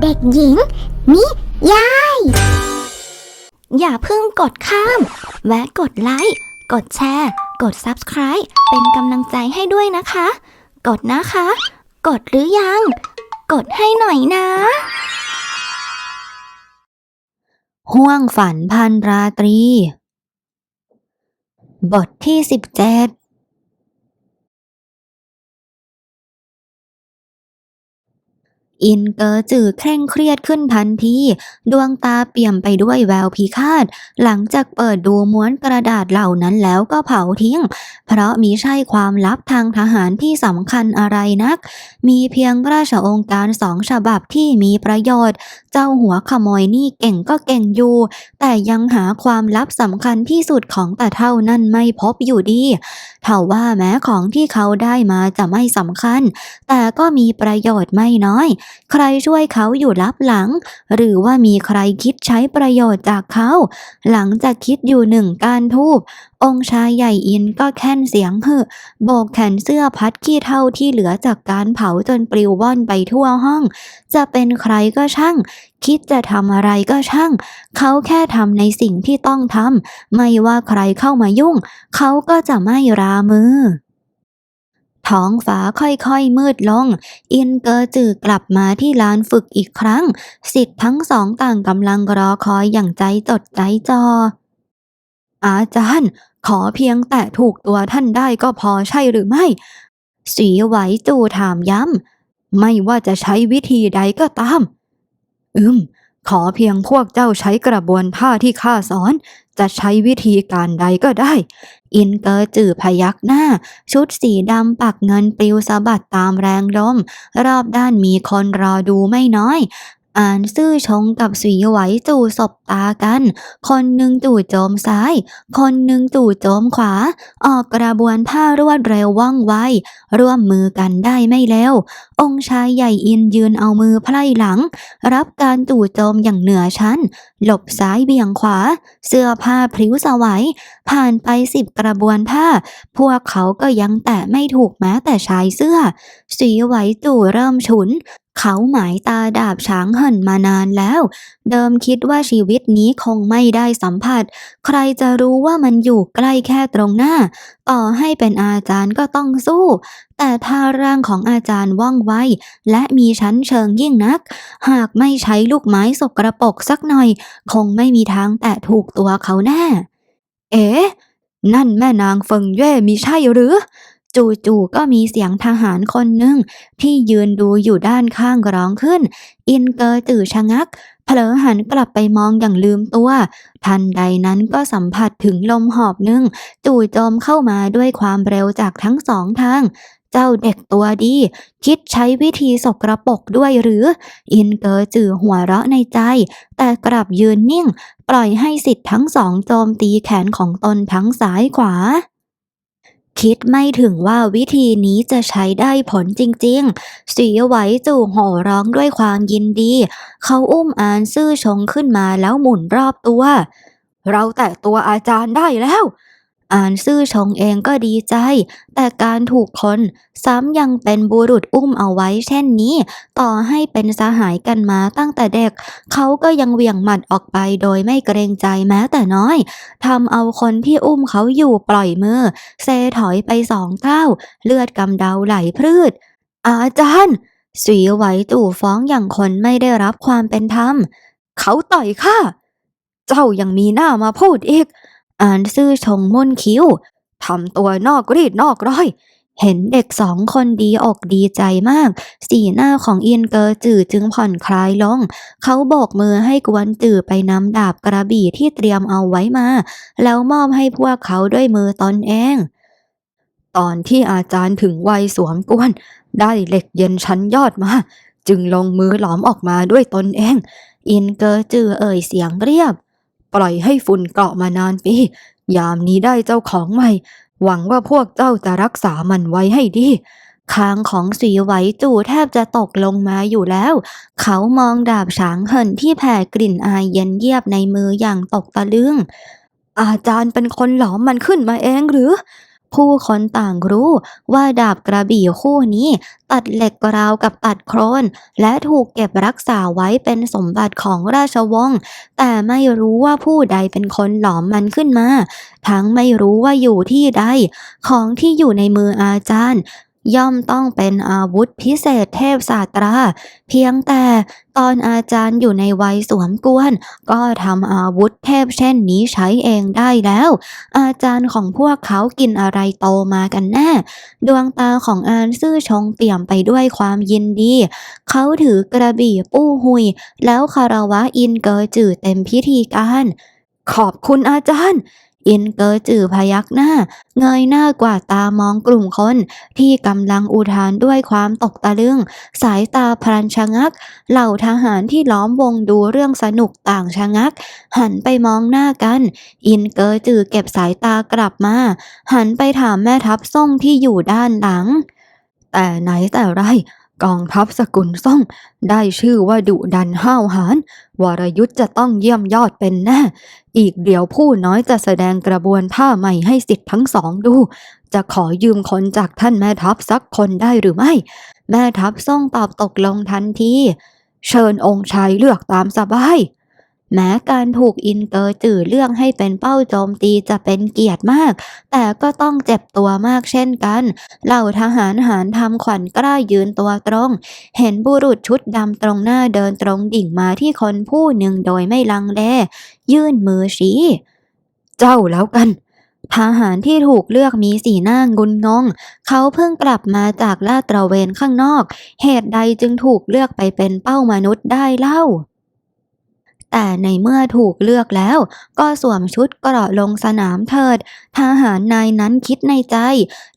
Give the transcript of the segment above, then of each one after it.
เด็กหญิง นิยาย อย่าเพิ่งกดข้าม แวะกดไลค์ กดแชร์ กด Subscribe เป็นกำลังใจให้ด้วยนะคะ กดนะคะ กดหรือยัง กดให้หน่อยนะ ห่วงฝันพันราตรี บทที่สิบเจ็ด อินเกอจือเคร่งเครียดขึ้นทันที ดวงตาเปี่ยมไปด้วยแววพิฆาต หลังจากเปิดดูม้วนกระดาษเหล่านั้นแล้วก็เผาทิ้ง เพราะมีใช่ความลับทางทหารที่สำคัญอะไรนัก มีเพียงราชองค์การสองฉบับที่มีประโยชน์ เจ้าหัวขโมยนี่เก่งก็เก่งอยู่ แต่ยังหาความลับสำคัญที่สุดของแต่เท่านั้นไม่พบอยู่ดีเท่าว่าแม้ของที่เขาได้มาจะไม่สำคัญ แต่ก็มีประโยชน์ไม่น้อยใครช่วยเขาอยู่ลับหลัง หรือว่ามีใครคิดใช้ประโยชน์จากเขา หลังจากคิดอยู่หนึ่งการทูบองค์ชายใหญ่อินก็แค่นเสียงฮึโบกแขนเสื้อพัดขี้เท่าที่เหลือจากการเผาจนปลิวว่อนไปทั่วห้อง จะเป็นใครก็ช่าง คิดจะทำอะไรก็ช่าง เขาแค่ทำในสิ่งที่ต้องทำไม่ว่าใครเข้ามายุ่ง เขาก็จะไม่รามือ ท้องฟ้าค่อยๆมืดลง อินเกอร์จือกลับมาที่ลานฝึกอีกครั้ง สิทธิ์ทั้งสองต่างกำลังรอคอยอย่างใจจดใจจอ อาจารย์ ขอเพียงแต่ถูกตัวท่านได้ก็พอใช่หรือไม่ สีไหวจูถามย้ำไม่ว่าจะใช้วิธีใดก็ตาม อืม ขอเพียงพวกเจ้าใช้กระบวนท่าที่ข้าสอน จะใช้วิธีการใดก็ได้ อินเกอร์จื่อพยักหน้า ชุดสีดำปักเงินปลิวสะบัดตามแรงลม รอบด้านมีคนรอดูไม่น้อย อ่านซื่อชงกับสวีไหวจู่สบตากัน คนหนึ่งจู่โจมซ้าย คนหนึ่งจู่โจมขวา ออกกระบวนท่ารวดเร็วว่องไว ร่วมมือกันได้ไม่เร็ว องค์ชายใหญ่อินยืนเอามือไพล่หลัง รับการจู่โจมอย่างเหนือชั้น หลบซ้ายเบี่ยงขวา เสื้อผ้าพริ้วสวัย ผ่านไปสิบกระบวนท่า พวกเขาก็ยังแตะไม่ถูกแม้แต่ชายเสื้อ สีไหวจู่เริ่มฉุน เขาหมายตาดาบช้างเหินมานานแล้ว เดิมคิดว่าชีวิตนี้คงไม่ได้สัมผัส ใครจะรู้ว่ามันอยู่ใกล้แค่ตรงหน้า ต่อให้เป็นอาจารย์ก็ต้องสู้ แต่ถ้าร่างของอาจารย์ว่องไวและมีชั้นเชิงยิ่งนัก หากไม่ใช้ลูกไม้สกระปกสักหน่อย คงไม่มีทางแตะถูกตัวเขาแน่ เอ๋นั่นแม่นางเฟิงเย่มีใช่หรือ จู่ๆก็มีเสียงทหารคนหนึ่งที่ยืนดูอยู่ด้านข้างร้องขึ้น อินเกอร์ตื่นชะงัก เผลอหันกลับไปมองอย่างลืมตัว ทันใดนั้นก็สัมผัสถึงลมหอบหนึ่งจู่โจมเข้ามาด้วยความเร็วจากทั้งสองทางเจ้าเด็กตัวดี คิดใช้วิธีสกระปกด้วยหรือ อินเกอร์จือหัวเราะในใจ แต่กลับยืนนิ่ง ปล่อยให้สิทธิ์ทั้งสองโจมตีแขนของตนทั้งซ้ายขวา คิดไม่ถึงว่าวิธีนี้จะใช้ได้ผลจริงๆ สีไหวจู่โห่ร้องด้วยความยินดี เขาอุ้มอานซื่อชงขึ้นมาแล้วหมุนรอบตัว เราแตะตัวอาจารย์ได้แล้ว อ่านซื่อชงเองก็ดีใจ แต่การถูกคนซ้ำยังเป็นบุรุษอุ้มเอาไว้เช่นนี้ ต่อให้เป็นสหายกันมาตั้งแต่เด็ก เขาก็ยังเหวี่ยงหมัดออกไปโดยไม่เกรงใจแม้แต่น้อยทำเอาคนที่อุ้มเขาอยู่ปล่อยมือ เซถอยไปสองก้า เลือดกำเดาไหลพรืด อาจารย์สีไหวตู่ฟ้องอย่างคนไม่ได้รับความเป็นธรรม เขาต่อยข้าเจ้ายังมีหน้ามาพูดอีก อ่านซื่อชงม่นคิ้วทำตัวนอกรีดนอกร้อย เห็นเด็กสองคนดีอกดีใจมาก สีหน้าของเอียนเกอจือจึงผ่อนคลายลง เขาโบกมือให้กวนจือไปนำดาบกระบี่ที่เตรียมเอาไว้มา แล้วมอบให้พวกเขาด้วยมือตนเอง ตอนที่อาจารย์ถึงวัยสวมกวน ได้เหล็กเย็นชั้นยอดมา จึงลงมือหลอมออกมาด้วยตนเอง อินเกอจือเอ่ยเสียงเรียบ ปล่อยให้ฝุ่นเกาะมานานปี ยามนี้ได้เจ้าของใหม่ หวังว่าพวกเจ้าจะรักษามันไว้ให้ดีคางของสีไหวจู่แทบจะตกลงมาอยู่แล้ว เขามองดาบฉางเหินที่แผ่กลิ่นอายเย็นเยียบในมืออย่างตกตะลึง อาจารย์เป็นคนหลอมมันขึ้นมาเองหรือ ผู้คนต่างรู้ว่าดาบกระบี่คู่นี้ตัดเหล็กราวกับตัดโครน และถูกเก็บรักษาไว้เป็นสมบัติของราชวงศ์แต่ไม่รู้ว่าผู้ใดเป็นคนหลอมมันขึ้นมา ทั้งไม่รู้ว่าอยู่ที่ใด ของที่อยู่ในมืออาจารย์ ย่อมต้องเป็นอาวุธพิเศษเทพศาสตรา เพียงแต่ตอนอาจารย์อยู่ในวัยสวมกวน ก็ทำอาวุธเทพเช่นนี้ใช้เองได้แล้ว อาจารย์ของพวกเขากินอะไรโตมากันแน่ ดวงตาของอานซื่อชงเปี่ยมไปด้วยความยินดี เขาถือกระบี่ปู้หุย แล้วคารวะอินเกอจือเต็มพิธีการ ขอบคุณอาจารย์ อินเกอจือพยักหน้า เงยหน้ากว่าตามองกลุ่มคน ที่กำลังอุทานด้วยความตกตะลึง สายตาพลันชะงัก เหล่าทหารที่ล้อมวงดูเรื่องสนุกต่างชะงัก หันไปมองหน้ากัน อินเกอจือเก็บสายตากลับมา หันไปถามแม่ทัพส่งที่อยู่ด้านหลัง แต่ไหนแต่ไร กองทัพสกุลซ่งได้ชื่อว่าดุดันห้าวหาญวรยุทธ์จะต้องเยี่ยมยอดเป็นแน่ อีกเดี๋ยวผู้น้อยจะแสดงกระบวนท่าใหม่ให้สิทธิ์ทั้งสองดู จะขอยืมคนจากท่านแม่ทัพสักคนได้หรือไม่ แม่ทัพซ่งตอบตกลงทันที เชิญองค์ชายเลือกตามสบาย แม้การถูกอินเกอร์จื่อเลือกให้เป็นเป้าโจมตีจะเป็นเกียรติมาก แต่ก็ต้องเจ็บตัวมากเช่นกัน เหล่าทหารหารทำขวัญกล้ายืนตัวตรง เห็นบุรุษชุดดำตรงหน้าเดินตรงดิ่งมาที่คนผู้หนึ่งโดยไม่ลังเล ยื่นมือชี้เจ้าแล้วกันทหารที่ถูกเลือกมีสีหน้างุนงง เขาเพิ่งกลับมาจากลาดตระเวนข้างนอก เหตุใดจึงถูกเลือกไปเป็นเป้ามนุษย์ได้เล่า แต่ในเมื่อถูกเลือกแล้ว ก็สวมชุดเกราะลงสนามเถิด ทหารนายนั้นคิดในใจ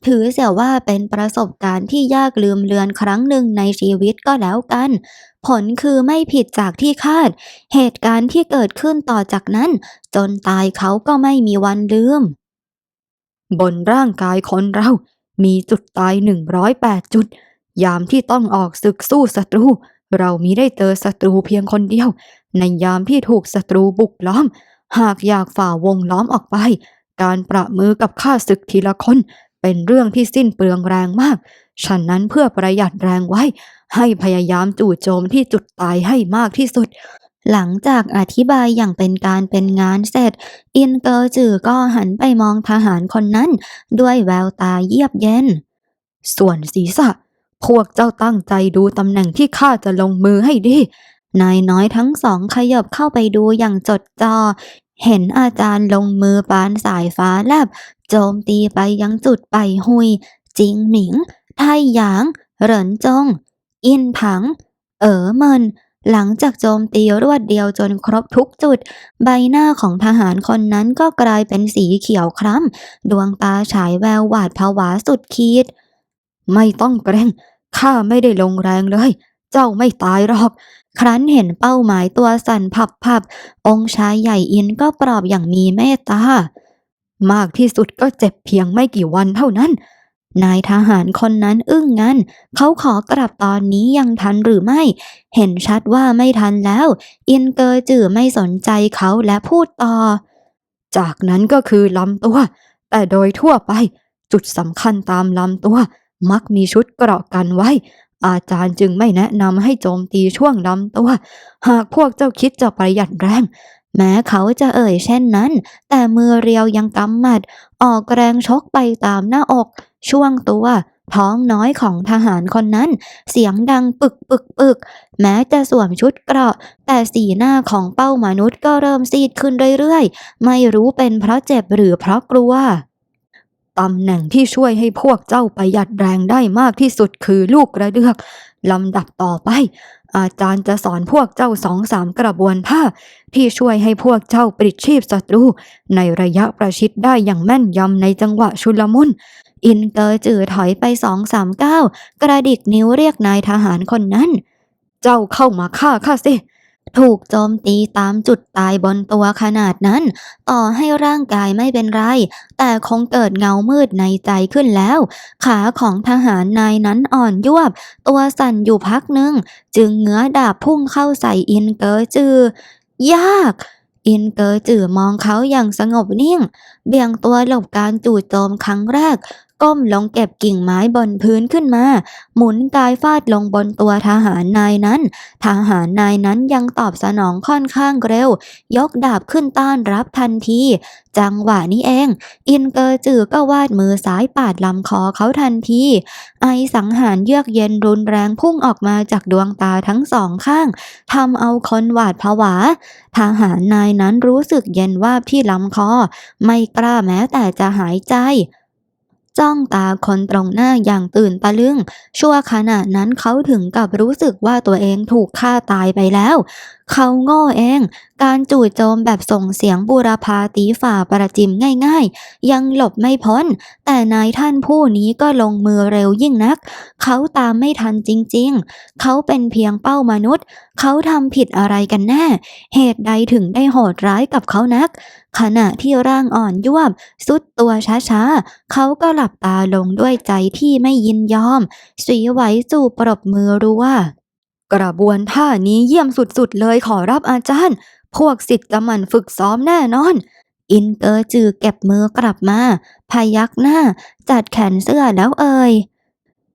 ถือเสียว่าเป็นประสบการณ์ที่ยากลืมเลือนครั้งหนึ่งในชีวิตก็แล้วกัน ผลคือไม่ผิดจากที่คาด เหตุการณ์ที่เกิดขึ้นต่อจากนั้น จนตายเขาก็ไม่มีวันลืม บนร่างกายคนเรา มีจุดตายหนึ่งร้อยแปดจุด ยามที่ต้องออกศึกสู้ศัตรู เรามีได้เจอศัตรูเพียงคนเดียว ในยามที่ถูกศัตรูบุกล้อม หากอยากฝ่าวงล้อมออกไป การประมือกับข้าศึกทีละคนเป็นเรื่องที่สิ้นเปลืองแรงมาก ฉะนั้นเพื่อประหยัดแรงไว้ ให้พยายามจู่โจมที่จุดตายให้มากที่สุด หลังจากอธิบายอย่างเป็นการเป็นงานเสร็จ อินเกอร์จือก็หันไปมองทหารคนนั้น ด้วยแววตาเยียบเย็น ส่วนศีรษะ พวกเจ้าตั้งใจดูตำแหน่งที่ข้าจะลงมือให้ดี นายน้อยทั้งสองขยับเข้าไปดูอย่างจดจอ่อเห็นอาจารย์ลงมือปานสายฟ้าแลบ โจมตีไปยังจุดไปหุย จิงหมิง ไทหยาง เหรินจง อินผัง เอ๋อเมินหลังจากโจมตีรวดเดียวจนครบทุกจุด ใบหน้าของทหารคนนั้นก็กลายเป็นสีเขียวคล้ำ ดวงตาฉายแววหวาดผวาสุดขีด ไม่ต้องเกรงข้าไม่ได้ลงแรงเลย เจ้าไม่ตายหรอก ครั้นเห็นเป้าหมายตัวสั่นพับพับๆองค์ชายใหญ่อินก็ปลอบอย่างมีเมตตา มากที่สุดก็เจ็บเพียงไม่กี่วันเท่านั้น นายทหารคนนั้นอึ้งงันเขาขอกลับตอนนี้ยังทันหรือไม่ เห็นชัดว่าไม่ทันแล้ว อินเกอร์จือไม่สนใจเขาและพูดต่อ จากนั้นก็คือลำตัว แต่โดยทั่วไป จุดสำคัญตามลำตัว มักมีชุดเกราะกันไว้ อาจารย์จึงไม่แนะนำให้โจมตีช่วงลำตัว หากพวกเจ้าคิดจะประหยัดแรง แม้เขาจะเอ่ยเช่นนั้น แต่มือเรียวยังกำหมัด ออกแรงชกไปตามหน้าอก ช่วงตัว ท้องน้อยของทหารคนนั้น เสียงดังปึกปึกปึก แม้จะสวมชุดเกราะ แต่สีหน้าของเป้ามนุษย์ก็เริ่มซีดขึ้นเรื่อยๆ ไม่รู้เป็นเพราะเจ็บหรือเพราะกลัว ตำแหน่งที่ช่วยให้พวกเจ้าประหยัดแรงได้มากที่สุดคือลูกกระเดือกลำดับต่อไป อาจารย์จะสอนพวกเจ้าสองสามกระบวนท่าที่ช่วยให้พวกเจ้าปลิดชีพศัตรู ในระยะประชิดได้อย่างแม่นยำในจังหวะชุลมุนอินเกอร์จือถอยไปสองสามเก้ากระดิกนิ้วเรียกนายทหารคนนั้น เจ้าเข้ามาฆ่าข้าสิ ถูกโจมตีตามจุดตายบนตัวขนาดนั้น ต่อให้ร่างกายไม่เป็นไร แต่คงเกิดเงามืดในใจขึ้นแล้ว ขาของทหารนายนั้นอ่อนยวบ ตัวสั่นอยู่พักหนึ่ง จึงเงื้อดาบพุ่งเข้าใส่อินเกอร์จือยาก อินเกอจือมองเขาอย่างสงบนิ่ง เบี่ยงตัวหลบการจู่โจมครั้งแรก ก้มลงเก็บกิ่งไม้บนพื้นขึ้นมา หมุนกายฟาดลงบนตัวทหารนายนั้น ทหารนายนั้นยังตอบสนองค่อนข้างเร็ว ยกดาบขึ้นต้านรับทันที จังหวะนี้เอง อินเกอร์จือก็วาดมือซ้ายปาดลำคอเขาทันที ไอสังหารเยือกเย็นรุนแรงพุ่งออกมาจากดวงตาทั้งสองข้างทำเอาคนหวาดผวา ทหารนายนั้นรู้สึกเย็นวาบที่ลำคอ ไม่กล้าแม้แต่จะหายใจ จ้องตาคนตรงหน้าอย่างตื่นตะลึง ชั่วขณะนั้นเขาถึงกับรู้สึกว่าตัวเองถูกฆ่าตายไปแล้ว เขาโง่เอง การจู่โจมแบบส่งเสียงบูรพาตีฝ่าประจิมง่ายๆ ยังหลบไม่พ้น แต่นายท่านผู้นี้ก็ลงมือเร็วยิ่งนัก เขาตามไม่ทันจริงๆ เขาเป็นเพียงเป้ามนุษย์ เขาทำผิดอะไรกันแน่ เหตุใดถึงได้โหดร้ายกับเขานัก ขณะที่ร่างอ่อนยวบสุดตัวช้าๆ เขาก็หลับตาลงด้วยใจที่ไม่ยินยอม สีไหวสู่ปรบมือรัว กระบวนท่านี้เยี่ยมสุดๆเลยขอรับอาจารย์ พวกสิทธิ์จะหมั่นฝึกซ้อมแน่นอน อินเกอร์จือเก็บมือกลับมา พยักหน้า จัดแขนเสื้อแล้วเอ่ย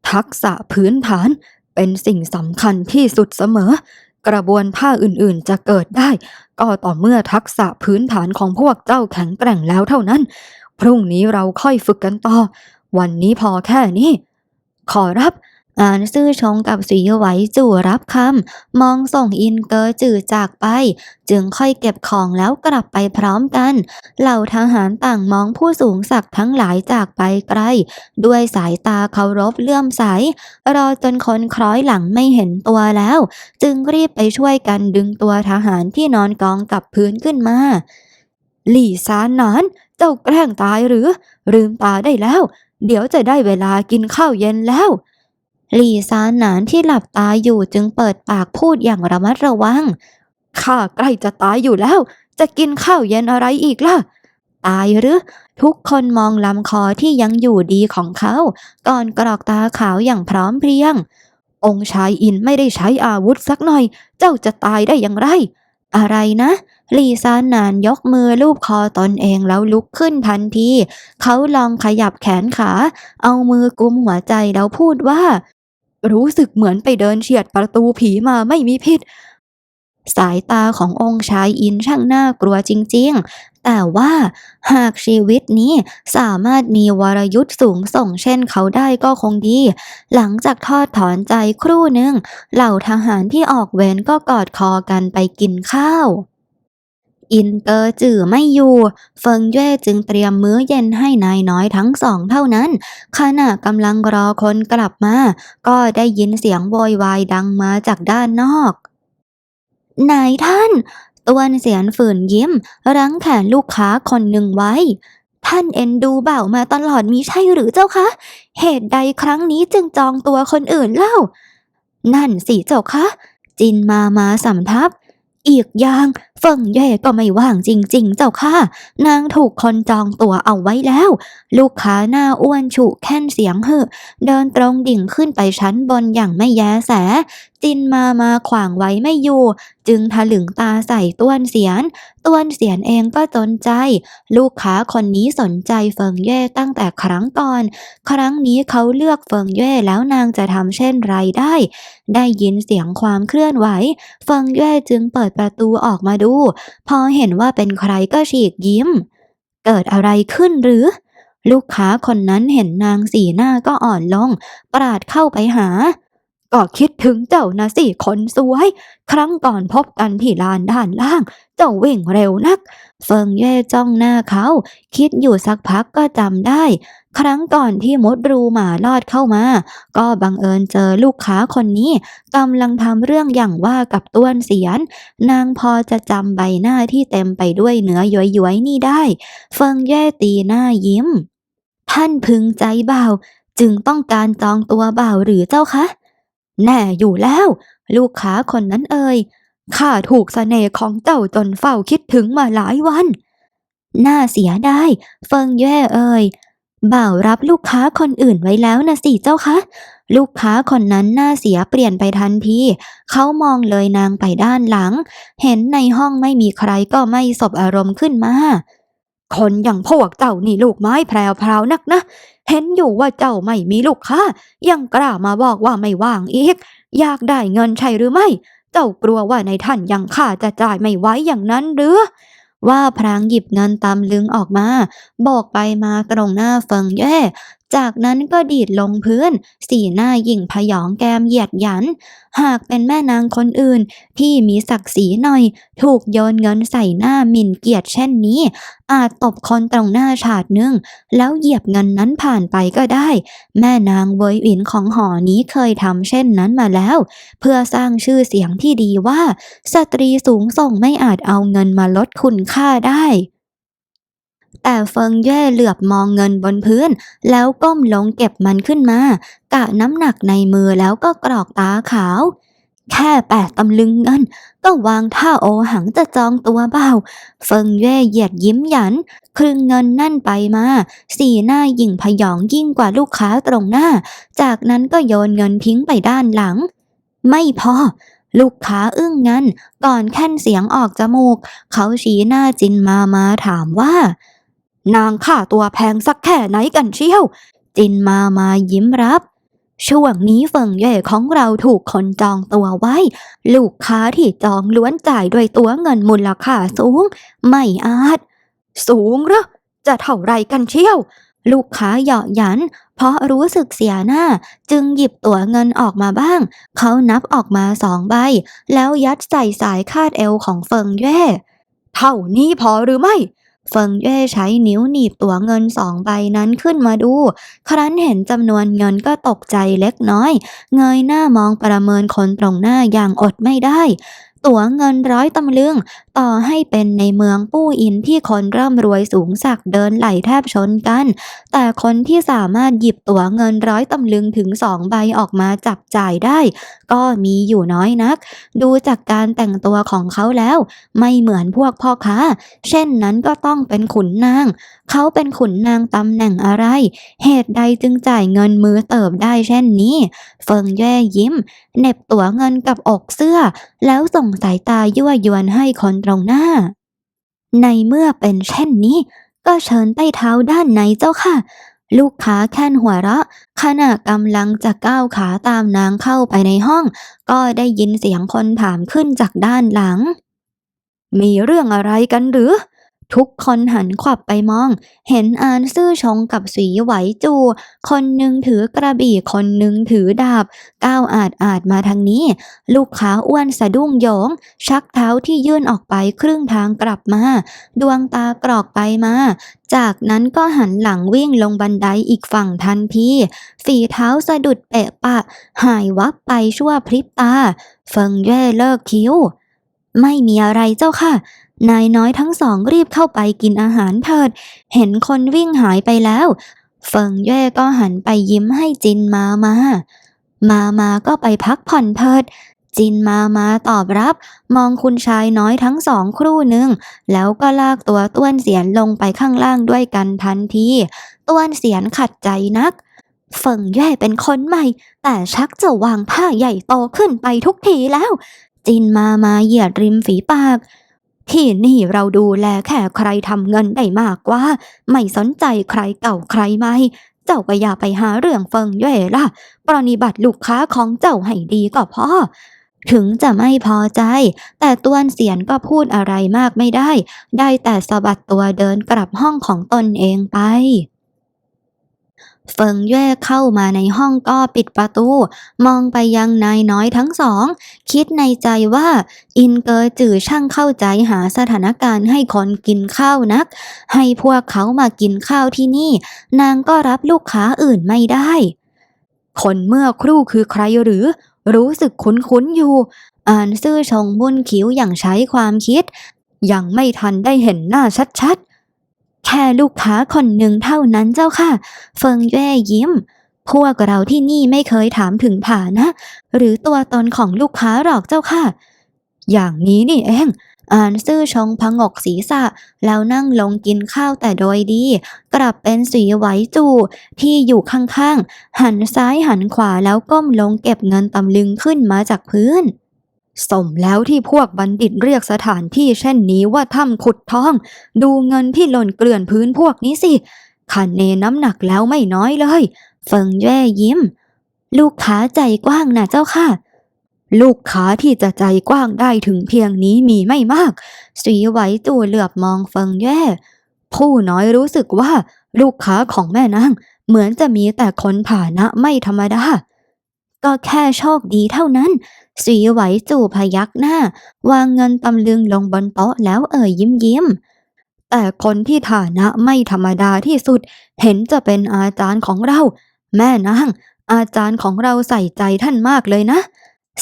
ทักษะพื้นฐานเป็นสิ่งสำคัญที่สุดเสมอ กระบวนท่าอื่นๆจะเกิดได้ ก็ต่อเมื่อทักษะพื้นฐานของพวกเจ้าแข็งแกร่งแล้วเท่านั้น พรุ่งนี้เราค่อยฝึกกันต่อ วันนี้พอแค่นี้ ขอรับ อ่านซื่อชงกับสีไหวจู่รับคำมองส่งอินเกอร์จือจากไป จึงค่อยเก็บของแล้วกลับไปพร้อมกัน เหล่าทหารต่างมองผู้สูงศักดิ์ทั้งหลายจากไปไกล ด้วยสายตาเคารพเลื่อมใส รอจนคนคล้อยหลังไม่เห็นตัวแล้ว จึงรีบไปช่วยกันดึงตัวทหารที่นอนกองกับพื้นขึ้นมา หลี่ซานนานเจ้าแกล้งตายหรือลืมตาได้แล้ว เดี๋ยวจะได้เวลากินข้าวเย็นแล้ว หลี่ซานหนานที่หลับตาอยู่จึงเปิดปากพูดอย่างระมัดระวัง ข้าใกล้จะตายอยู่แล้ว จะกินข้าวเย็นอะไรอีกล่ะ ตายหรือ ทุกคนมองลำคอที่ยังอยู่ดีของเขา ก่อนกรอกตาขาวอย่างพร้อมเพรียง องค์ชายอินไม่ได้ใช้อาวุธสักหน่อย เจ้าจะตายได้อย่างไร อะไรนะลีซานนานยกมือลูบคอตอนเองแล้วลุกขึ้นทันที เขาลองขยับแขนขา เอามือกุมหัวใจแล้วพูดว่า รู้สึกเหมือนไปเดินเฉียดประตูผีมาไม่มีพิษ สายตาขององค์ชายอินช่างน่ากลัวจริงๆ แต่ว่าหากชีวิตนี้สามารถมีวรยุทธ์สูงส่งเช่นเขาได้ก็คงดี หลังจากทอดถอนใจครู่หนึ่งเหล่าทหารที่ออกเวรก็กอดคอกันไปกินข้าว อินเกอร์จื่อไม่อยู่ เฟิงเย่จึงเตรียมมื้อเย็นให้นายน้อยทั้งสองเท่านั้น ขณะกำลังรอคนกลับมา ก็ได้ยินเสียงโวยวายดังมาจากด้านนอกนายท่านตวนเสียนฝืนยิ้ม รั้งแขนลูกค้าคนหนึ่งไว้ ท่านเอ็นดูเบ่ามาตลอดมีใช่หรือเจ้าคะ เหตุใดครั้งนี้จึงจองตัวคนอื่นเล่า นั่นสิเจ้าคะ จินมามาสำทับ อีกอย่าง ฟิงเย่ก็ไม่ว่างจริง ๆ เจ้าค่ะ นางถูกคนจองตัวเอาไว้แล้ว ลูกค้าหน้าอ้วนฉุแค้นเสียงเหึเดินตรงดิ่งขึ้นไปชั้นบนอย่างไม่แยแส จินมามาขวางไว้ไม่อยู่ จึงถลึงตาใส่ต้วนเสียน ต้วนเสียนเองก็จนใจ ลูกค้าคนนี้สนใจเฟิงเย่ตั้งแต่ครั้งก่อน ครั้งนี้เขาเลือกเฟิงเย่แล้วนางจะทำเช่นไรได้ ได้ยินเสียงความเคลื่อนไหว เฟิงเย่จึงเปิดประตูออกมาดูพอเห็นว่าเป็นใครก็ฉีกยิ้ม เกิดอะไรขึ้นหรือ ลูกค้าคนนั้นเห็นนางสีหน้าก็อ่อนลง ปราดเข้าไปหา ก็คิดถึงเจ้านะสิคนสวย ครั้งก่อนพบกันที่ลานด้านล่าง เจ้าวิ่งเร็วนัก เฟิงเย่จ้องหน้าเขา คิดอยู่สักพักก็จำได้ ครั้งก่อนที่มดรูหมาลอดเข้ามา ก็บังเอิญเจอลูกค้าคนนี้กำลังทำเรื่องอย่างว่ากับต้วนเสียน นางพอจะจำใบหน้าที่เต็มไปด้วยเนื้อย้อยๆนี่ได้ เฟิงเย่ตีหน้ายิ้ม ท่านพึงใจบ่าวจึงต้องการจองตัวบ่าวหรือเจ้าคะ แน่อยู่แล้ว ลูกค้าคนนั้นเอ่ยข้าถูกเสน่ห์ของเจ้าจนเฝ้าคิดถึงมาหลายวัน น่าเสียได้เฟิงเย่เอ่ย บ่าวรับลูกค้าคนอื่นไว้แล้วนะสิเจ้าคะ ลูกค้าคนนั้นหน้าเสียเปลี่ยนไปทันทีเขามองเลยนางไปด้านหลัง เห็นในห้องไม่มีใครก็ไม่สบอารมณ์ขึ้นมา คนอย่างพวกเจ้านี่ลูกไม้แพรวพราวนักนะ เห็นอยู่ว่าเจ้าไม่มีลูกค้า ยังกล้ามาบอกว่าไม่ว่างอีก อยากได้เงินใช่หรือไม่ เจ้ากลัวว่าในท่านยังข้าจะจ่ายไม่ไหวอย่างนั้นหรือ ว่าพรางหยิบเงินตำลึงออกมาบอกไปมาตรงหน้าเฟิงแย่ จากนั้นก็ดีดลงพื้น สีหน้าหยิ่งพยองแกมเหยียดหยัน หากเป็นแม่นางคนอื่นที่มีศักดิ์ศรีหน่อย ถูกโยนเงินใส่หน้าหมิ่นเกียรติเช่นนี้ อาจตบคนตรงหน้าฉาดหนึ่งแล้วเหยียบเงินนั้นผ่านไปก็ได้ แม่นางเวยอินของหอนี้เคยทำเช่นนั้นมาแล้ว เพื่อสร้างชื่อเสียงที่ดีว่า สตรีสูงส่งไม่อาจเอาเงินมาลดคุณค่าได้ แต่เฟิงเย่เหลือบมองเงินบนพื้น แล้วก้มลงเก็บมันขึ้นมา กะน้ำหนักในมือแล้วก็กรอกตาขาว แค่แปดตำลึงเงิน ก็วางท่าโอหังจะจองตัวเบาเฟิงเย่เหยียดยิ้มหยัน ครึ่งเงินนั่นไปมา สีหน้าหยิ่งพยองยิ่งกว่าลูกค้าตรงหน้า จากนั้นก็โยนเงินทิ้งไปด้านหลัง ไม่พอลูกค้าอึ้งงันก่อนแค่นเสียงออกจมูก เขาชี้หน้าจินมามาถามว่า นางค่าตัวแพงสักแค่ไหนกันเชียว จินมามายิ้มรับ ช่วงนี้เฟิงเย่ของเราถูกคนจองตัวไว้ ลูกค้าที่จองล้วนจ่ายด้วยตัวเงินมูลค่าสูง ไม่อาจ สูงหรอ จะเท่าไรกันเชียว ลูกค้าเหยาะหยัน เพราะรู้สึกเสียหน้า จึงหยิบตั๋วเงินออกมาบ้าง เขานับออกมาสองใบ แล้วยัดใส่สายคาดเอวของเฟิงเย่เท่านี้พอหรือไม่ เฟิงเย่ใช้นิ้วหนีบตั๋วเงินสองใบนั้นขึ้นมาดู ครั้นเห็นจำนวนเงินก็ตกใจเล็กน้อย เงยหน้ามองประเมินคนตรงหน้าอย่างอดไม่ได้ ตั๋วเงินร้อยตำลึง ต่อให้เป็นในเมืองปู้อินที่คนร่ำรวยสูงสักเดินไหลแทบชนกัน แต่คนที่สามารถหยิบตั๋วเงินร้อยตำลึงถึงสองใบออกมาจับจ่ายได้ ก็มีอยู่น้อยนัก ดูจากการแต่งตัวของเขาแล้ว ไม่เหมือนพวกพ่อค้า เช่นนั้นก็ต้องเป็นขุนนาง เขาเป็นขุนนางตำแหน่งอะไร เหตุใดจึงจ่ายเงินมือเติบได้เช่นนี้ เฟิงแย่ยิ้ม เน็บตั๋วเงินกับอกเสื้อ แล้วส่งสายตายั่วยวนให้คนตรงหน้า ในเมื่อเป็นเช่นนี้ ก็เชิญใต้เท้าด้านในเจ้าค่ะ ลูกค้าแค่นหัวเราะขณะกำลังจะก้าวขาตามนางเข้าไปในห้อง ก็ได้ยินเสียงคนถามขึ้นจากด้านหลัง มีเรื่องอะไรกันหรือ ทุกคนหันขวับไปมอง เห็นอานซื่อชงกับสีไหวจู คนหนึ่งถือกระบี่คนหนึ่งถือดาบ ก้าวอาดอาดมาทางนี้ ลูกค้าอ้วนสะดุ้งโยง ชักเท้าที่ยื่นออกไปครึ่งทางกลับมา ดวงตากรอกไปมา จากนั้นก็หันหลังวิ่งลงบันไดอีกฝั่งทันทีฝีเท้าสะดุดเปะปะ หายวับไปชั่วพริบตา เฟิงเย่เลิกคิ้ว ไม่มีอะไรเจ้าค่ะ นายน้อยทั้งสองรีบเข้าไปกินอาหารเถิด เห็นคนวิ่งหายไปแล้ว เฟิงเย่ก็หันไปยิ้มให้จินมามา มามาก็ไปพักผ่อนเถิด จินมามาตอบรับ มองคุณชายน้อยทั้งสองครู่หนึ่ง แล้วก็ลากตัวต้วนเสียนลงไปข้างล่างด้วยกันทันที ต้วนเสียนขัดใจนัก เฟิงเย่เป็นคนใหม่ แต่ชักจะวางท่าใหญ่โตขึ้นไปทุกทีแล้ว จินมามาเหยียดริมฝีปาก ที่นี่เราดูแลแค่ใครทำเงินได้มากกว่า ไม่สนใจใครเก่าใครใหม่เจ้าก็อย่าไปหาเรื่องเฟิงเย่ล่ะปรนิบัติลูกค้าของเจ้าให้ดีก็พอถึงจะไม่พอใจ แต่ตวนเสียนก็พูดอะไรมากไม่ได้ ได้แต่สะบัดตัวเดินกลับห้องของตนเองไป เฟิงเย่เข้ามาในห้องก็ปิดประตู มองไปยังนายน้อยทั้งสอง คิดในใจว่า อินเกอจื่อช่างเข้าใจหาสถานการณ์ให้คนกินข้าวนัก ให้พวกเขามากินข้าวที่นี่ นางก็รับลูกค้าอื่นไม่ได้ คนเมื่อครู่คือใครหรือ รู้สึกคุ้นๆอยู่ อ่านซื่อชงบุญคิ้วอย่างใช้ความคิด ยังไม่ทันได้เห็นหน้าชัดๆ แค่ลูกค้าคนหนึ่งเท่านั้นเจ้าค่ะ เฟิงเย่ยิ้ม พวกเราที่นี่ไม่เคยถามถึงฐานะ หรือตัวตนของลูกค้าหรอกเจ้าค่ะ อย่างนี้นี่เองอ่านซื่อชงพงกศีรษะ แล้วนั่งลงกินข้าวแต่โดยดี กลับเป็นสีไหวจูที่อยู่ข้างๆ หันซ้ายหันขวาแล้วก้มลงเก็บเงินตำลึงขึ้นมาจากพื้น สมแล้วที่พวกบัณฑิตเรียกสถานที่เช่นนี้ว่าถ้ำขุดทอง ดูเงินที่หล่นเกลื่อนพื้นพวกนี้สิคันเนน้ำหนักแล้วไม่น้อยเลยเฟิงแย่ยิ้ม ลูกค้าใจกว้างนะเจ้าค่ะ ลูกค้าที่จะใจกว้างได้ถึงเพียงนี้มีไม่มากสีไหวตู่เหลือบมองเฟิงแย่ ผู้น้อยรู้สึกว่า ลูกค้าของแม่นางเหมือนจะมีแต่คนฐานะไม่ธรรมดา ก็แค่โชคดีเท่านั้นสีไหวจู่พยักหน้า วางเงินตำลึงลงบนโต๊ะแล้วเอ่ยยิ้มยิ้มแต่คนที่ฐานะไม่ธรรมดาที่สุด เห็นจะเป็นอาจารย์ของเรา แม่นางอาจารย์ของเราใส่ใจท่านมากเลยนะ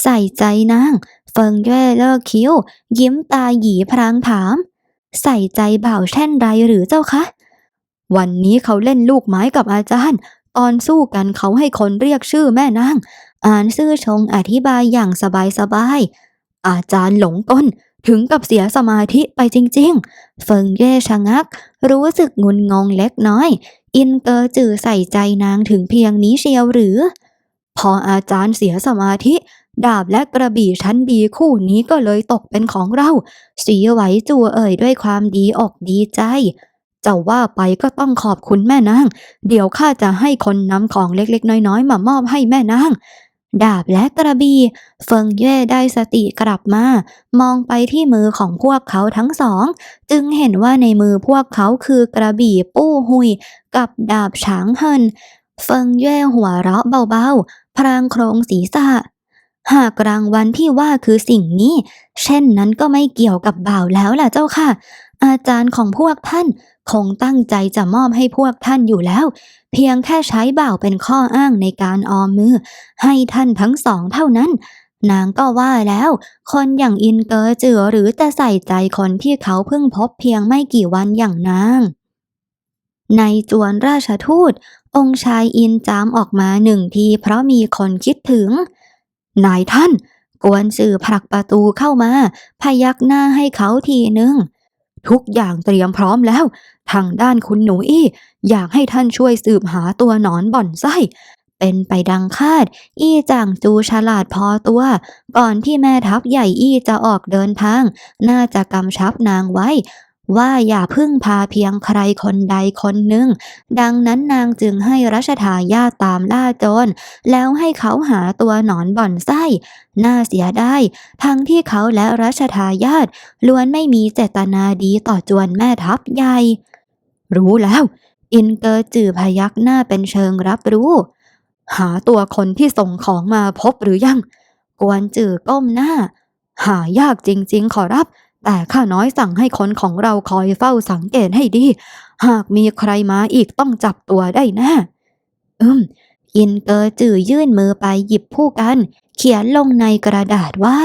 ใส่ใจนาง เฟิงแย่เลิกคิ้ว ยิ้มตาหยีพรางถาม ใส่ใจบ่าวเช่นไรหรือเจ้าคะ วันนี้เขาเล่นลูกไม้กับอาจารย์ ตอนสู้กันเขาให้คนเรียกชื่อแม่นาง อ่านซื่อชงอธิบายอย่างสบายๆอาจารย์หลงต้นถึงกับเสียสมาธิไปจริงๆ เฟิงเย่ชะงัก รู้สึกงุนงงเล็กน้อย อินเกอร์จือใส่ใจนางถึงเพียงนี้เชียวหรือ พออาจารย์เสียสมาธิ ดาบและกระบี่ชั้นดีคู่นี้ก็เลยตกเป็นของเรา สีไหวจัวเอ่ยด้วยความดีอกดีใจ เจ้าว่าไปก็ต้องขอบคุณแม่นาง เดี๋ยวข้าจะให้คนนำของเล็กๆ น้อยๆ มามอบให้แม่นาง ดาบและกระบี่เฟิงเย่ได้สติกลับมา มองไปที่มือของพวกเขาทั้งสอง จึงเห็นว่าในมือพวกเขาคือกระบี่ปู้หุย กับดาบฉางเฮินเฟิงเย่หัวเราะเบาๆ พรางโครงศีรษะ หากรางวัลที่ว่าคือสิ่งนี้ เช่นนั้นก็ไม่เกี่ยวกับบ่าวแล้วล่ะเจ้าค่ะ อาจารย์ของพวกท่าน คงตั้งใจจะมอบให้พวกท่านอยู่แล้ว เพียงแค่ใช้บ่าวเป็นข้ออ้างในการออมมือ ให้ท่านทั้งสองเท่านั้น นางก็ว่าแล้ว คนอย่างอินเกอร์จือหรือจะใส่ใจคนที่เขาเพิ่งพบเพียงไม่กี่วันอย่างนาง ในจวนราชทูต องค์ชายอินจามออกมาหนึ่งทีเพราะมีคนคิดถึง นายท่าน กวนสื่อผลักประตูเข้ามา พยักหน้าให้เขาทีหนึ่ง ทุกอย่างเตรียมพร้อมแล้ว ทางด้านคุณหนูอี้อยากให้ท่านช่วยสืบหาตัวหนอนบ่อนไส้ เป็นไปดังคาด อี้จางจูฉลาดพอตัว ก่อนที่แม่ทัพใหญ่อี้จะออกเดินทาง น่าจะกำชับนางไว้ ว่าอย่าพึ่งพาเพียงใครคนใดคนหนึ่ง ดังนั้นนางจึงให้รัชทายาตามล่าโจร แล้วให้เขาหาตัวหนอนบ่อนไส้ น่าเสียได้ ทั้งที่เขาและรัชทายาทล้วนไม่มีเจตนาดีต่อจวนแม่ทัพใหญ่ รู้แล้ว อินเกอร์จือพยักหน้าเป็นเชิงรับรู้ หาตัวคนที่ส่งของมาพบหรือยัง กวนจือก้มหน้า หายากจริง ๆ ขอรับ แต่ข้าน้อยสั่งให้คนของเราคอยเฝ้าสังเกตให้ดี หากมีใครมาอีกต้องจับตัวได้แน่อืม อินเกอจื่อยื่นมือไปหยิบผู้กัน เขียนลงในกระดาษว่า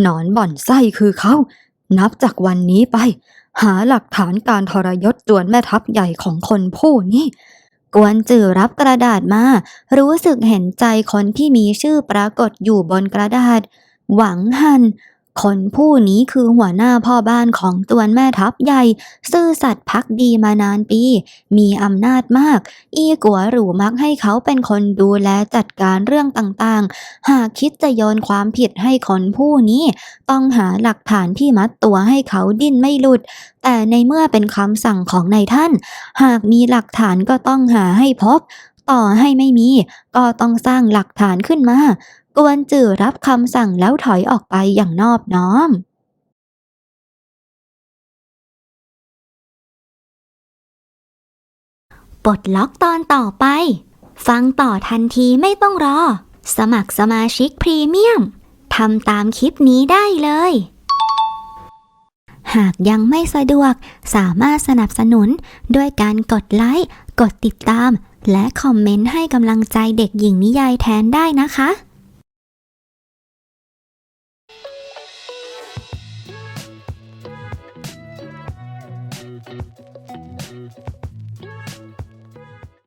หนอนบ่อนไส้คือเขา นับจากวันนี้ไป หาหลักฐานการทรยศจวนแม่ทัพใหญ่ของคนผู้นี้กวนจื่อรับกระดาษมา รู้สึกเห็นใจคนที่มีชื่อปรากฏอยู่บนกระดาษ หวังหัน คนผู้นี้คือหัวหน้าพ่อบ้านของจวนแม่ทัพใหญ่ ซื่อสัตย์พักดีมานานปี มีอำนาจมาก อีกัวหรูมักให้เขาเป็นคนดูแลจัดการเรื่องต่างๆ หากคิดจะโยนความผิดให้คนผู้นี้ ต้องหาหลักฐานที่มัดตัวให้เขาดิ้นไม่หลุด แต่ในเมื่อเป็นคำสั่งของนายท่าน หากมีหลักฐานก็ต้องหาให้พบต่อให้ไม่มี ก็ต้องสร้างหลักฐานขึ้นมา กวนจือรับคำสั่งแล้วถอยออกไปอย่างนอบน้อมปลดล็อกตอนต่อไป ฟังต่อทันทีไม่ต้องรอ สมัครสมาชิกพรีเมียมทำตามคลิปนี้ได้เลย หากยังไม่สะดวกสามารถสนับสนุนด้วยการกดไลค์ กดติดตาม และคอมเมนต์ให้กำลังใจเด็กหญิงนิยายแทนได้นะคะ